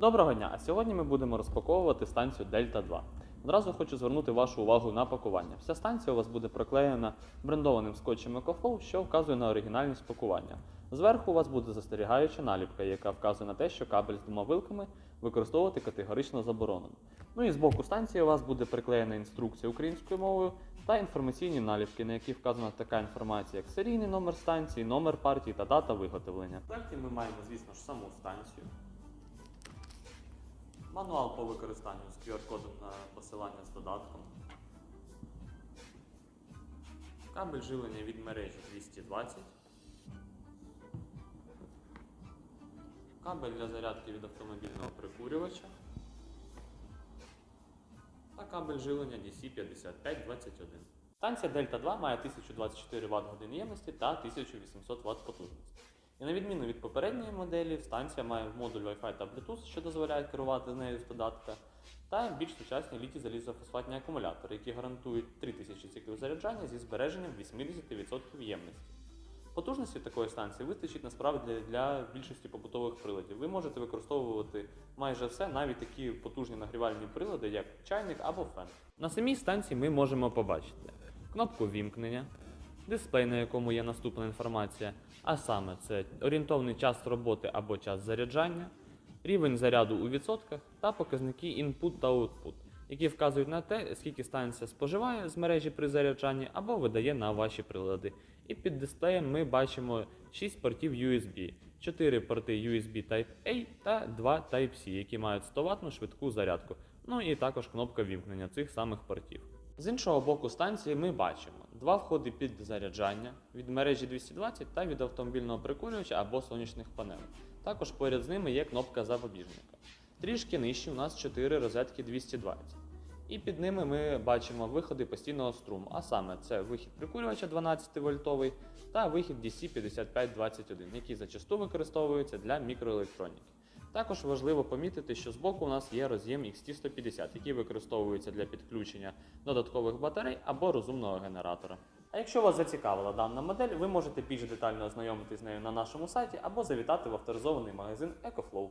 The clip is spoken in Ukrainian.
Доброго дня! А сьогодні ми будемо розпаковувати станцію Дельта 2. Одразу хочу звернути вашу увагу на пакування. Вся станція у вас буде приклеєна брендованим скотчем EcoFlow, що вказує на оригінальність пакування. Зверху у вас буде застерігаюча наліпка, яка вказує на те, що кабель з двома вилками використовувати категорично заборонено. Ну і з боку станції у вас буде приклеєна інструкція українською мовою та інформаційні наліпки, на які вказана така інформація, як серійний номер станції, номер партії та дата виготовлення. Проекті ми маємо, звісно ж, саму станцію. Мануал по використанню з QR-кодом на посилання з додатком. Кабель живлення від мережі 220. Кабель для зарядки від автомобільного прикурювача. Та кабель живлення DC5521. Станція Delta 2 має 1024 Вт годин ємності та 1800 Вт потужності. На відміну від попередньої моделі, станція має модуль Wi-Fi та Bluetooth, що дозволяє керувати нею з додатка, та більш сучасні літій залізофосфатні акумулятори, які гарантують 3000 циклів заряджання зі збереженням 80% ємності. Потужності такої станції вистачить насправді для більшості побутових приладів. Ви можете використовувати майже все, навіть такі потужні нагрівальні прилади, як чайник або фен. На самій станції ми можемо побачити кнопку вімкнення, дисплей, на якому є наступна інформація, а саме це орієнтовний час роботи або час заряджання, рівень заряду у відсотках та показники input та output, які вказують на те, скільки станція споживає з мережі при заряджанні або видає на ваші прилади. І під дисплеєм ми бачимо 6 портів USB, 4 порти USB Type-A та 2 Type-C, які мають 100 ватну швидку зарядку. Ну і також кнопка вімкнення цих самих портів. З іншого боку станції ми бачимо два входи під заряджання від мережі 220 та від автомобільного прикурювача або сонячних панелей. Також поряд з ними є кнопка запобіжника. Трішки нижче у нас 4 розетки 220. І під ними ми бачимо виходи постійного струму, а саме це вихід прикурювача 12 вольтовий та вихід DC 5521, який зачасту використовується для мікроелектроніки. Також важливо помітити, що збоку у нас є роз'єм XT150, який використовується для підключення додаткових батарей або розумного генератора. А якщо вас зацікавила дана модель, ви можете більш детально ознайомитись з нею на нашому сайті або завітати в авторизований магазин EcoFlow.